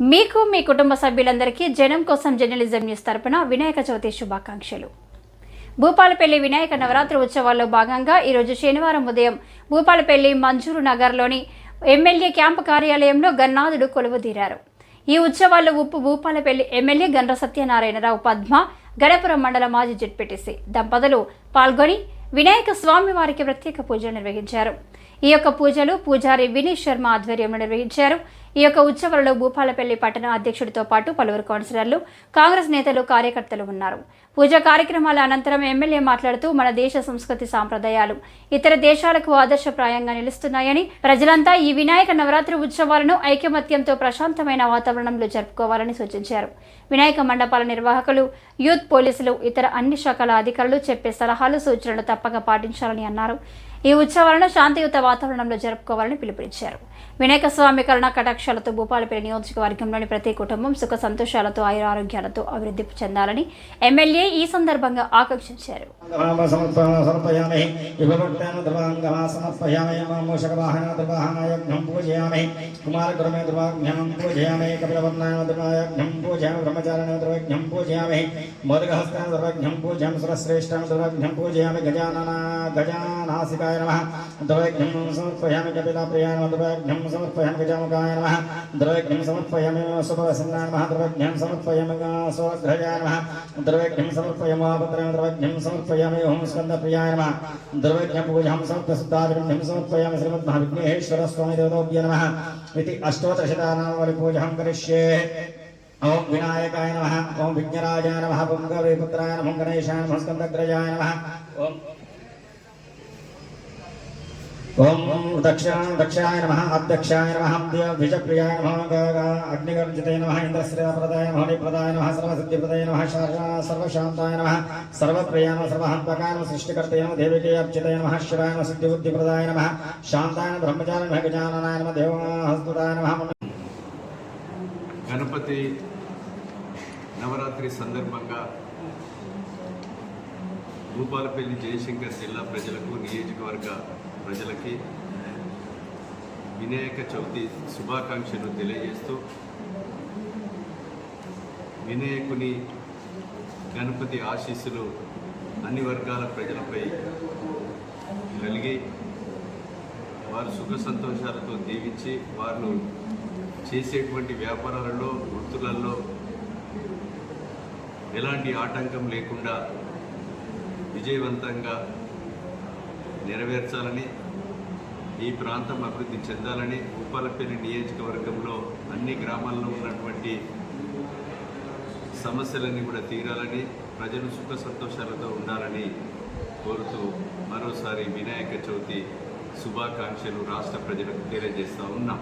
మీకు మీ కుటుంబ సభ్యులందరికీ జనం కోసం జర్నలిజం న్యూస్ తరపున వినాయక చవితి శుభాకాంక్షలు. భూపాలపల్లి వినాయక నవరాత్రి ఉత్సవాల్లో భాగంగా ఈరోజు శనివారం ఉదయం భూపాలపల్లి మంజూరు నగర్లోని ఎమ్మెల్యే క్యాంపు కార్యాలయంలో గన్నాథుడు కొలువుదీరారు. ఈ ఉత్సవాల్లో ఉప్పు భూపాలపల్లి ఎమ్మెల్యే గండ్ర సత్యనారాయణరావు పద్మ గణపురం మండల మాజీ జడ్పీటీసీ దంపతులు పాల్గొని వినాయక స్వామి వారికి ప్రత్యేక పూజలు నిర్వహించారు. ఈ యొక్క పూజలు పూజారి వినీత్ శర్మ ఆధ్వర్యంలో నిర్వహించారు. ఈ యొక్క ఉత్సవాలలో భూపాలపల్లి పట్టణ అధ్యక్షుడితో పాటు పలువురు కౌన్సిలర్లు కాంగ్రెస్ నేతలు కార్యకర్తలు ఉన్నారు. పూజా కార్యక్రమాల అనంతరం ఎమ్మెల్యే మాట్లాడుతూ మన దేశ సంస్కృతి సాంప్రదాయాలు ఇతర దేశాలకు ఆదర్శప్రాయంగా నిలుస్తున్నాయని ప్రజలంతా ఈ వినాయక నవరాత్రి ఉత్సవాలను ఐకమత్యంతో ప్రశాంతమైన వాతావరణంలో జరుపుకోవాలని సూచించారు. వినాయక మండపాల నిర్వాహకులు యూత్ పోలీసులు ఇతర అన్ని శాఖల అధికారులు చెప్పే సలహాలు సూచనలు తప్పక పాటించాలని అన్నారు. ఈ ఉత్సవాలను శాంతియుత వాతావరణంలో జరుపుకోవాలని పిలుపునిచ్చారు. వినాయక స్వామి కరుణ కటాక్షాలతో భూపాలపల్లి నియోజకవర్గంలోని ప్రతి కుటుంబం సుఖ సంతోషాలతో ఆయురారోగ్యాలతో అభివృద్ధి చెందాలని ఎమ్మెల్యే ఈ సందర్భంగా ఆకాంక్షించారు. సమర్పయామి యుగభక్తాన ధ్రువాంగమా సమర్పయామి మూషకవాహన ధ్రువాహనాయజ్ఞం పూజయామి సమర్పయామి కపిలప్రియాయ నమః. ధ్రువజ్ఞం द्रव्यम समर्पयमापत्रं द्रव्यम समर्पयामि ओम स्कंद प्रियाय नमः द्रव्यम पूजं समर्पसुदाद्रव्यम समर्पयामि श्रीमद् महाविघ्नेश्वर स्वामी देवताभ्य नमः इति अष्टोत्तरशतानां वलिपूजं करिष्ये ओम विनायकाय नमः ओम विघ्नराजाय नमः पुंगवेपुत्राय नमः गणेशाय नमः स्कन्दग्रजाय नमः ओम ఓం దక్షిణ దక్షిణాయ నమ అధ్యక్షాయ నమ ద్విజప్రియాయ నమ అగ్నిగర్జితయ నమ ఇంద్రశ్రేయప్రదాయ మౌనిప్రదాయ నమ సర్వసిద్ధిప్రదాయ నమ సర్వశాంతాయ నమ సర్వప్రియాయ నమ సర్వహంతకాయ నమ సృష్టికర్తయ నమ దేవికే అర్చితయ నమ శివాయ నమ సిద్ధిబుద్ధిప్రదాయ నమ శాంతాయ బ్రహ్మచారి నమ నమ దేవహస్తుతాయ నమ గణపతి నవరాత్రి సందర్భంగా భూపాలపల్లి జయశంకర్ జిల్లా ప్రజలకు నియోజకవర్గ ప్రజలకి వినాయక చవితి శుభాకాంక్షలు తెలియజేస్తూ వినాయకుని గణపతి ఆశీస్సులు అన్ని వర్గాల ప్రజలపై కలిగి వారు సుఖ సంతోషాలతో దీవించి వారు చేసేటువంటి వ్యాపారాలలో వృత్తులలో ఎలాంటి ఆటంకం లేకుండా విజయవంతంగా నెరవేర్చాలని ఈ ప్రాంతం అభివృద్ధి చెందాలని ఉప్పలపల్లి నియోజకవర్గంలో అన్ని గ్రామాల్లో ఉన్నటువంటి సమస్యలన్నీ కూడా తీరాలని ప్రజలు సుఖ సంతోషాలతో ఉండాలని కోరుతూ మరోసారి వినాయక చవితి శుభాకాంక్షలు రాష్ట్ర ప్రజలకు తెలియజేస్తూ ఉన్నాం.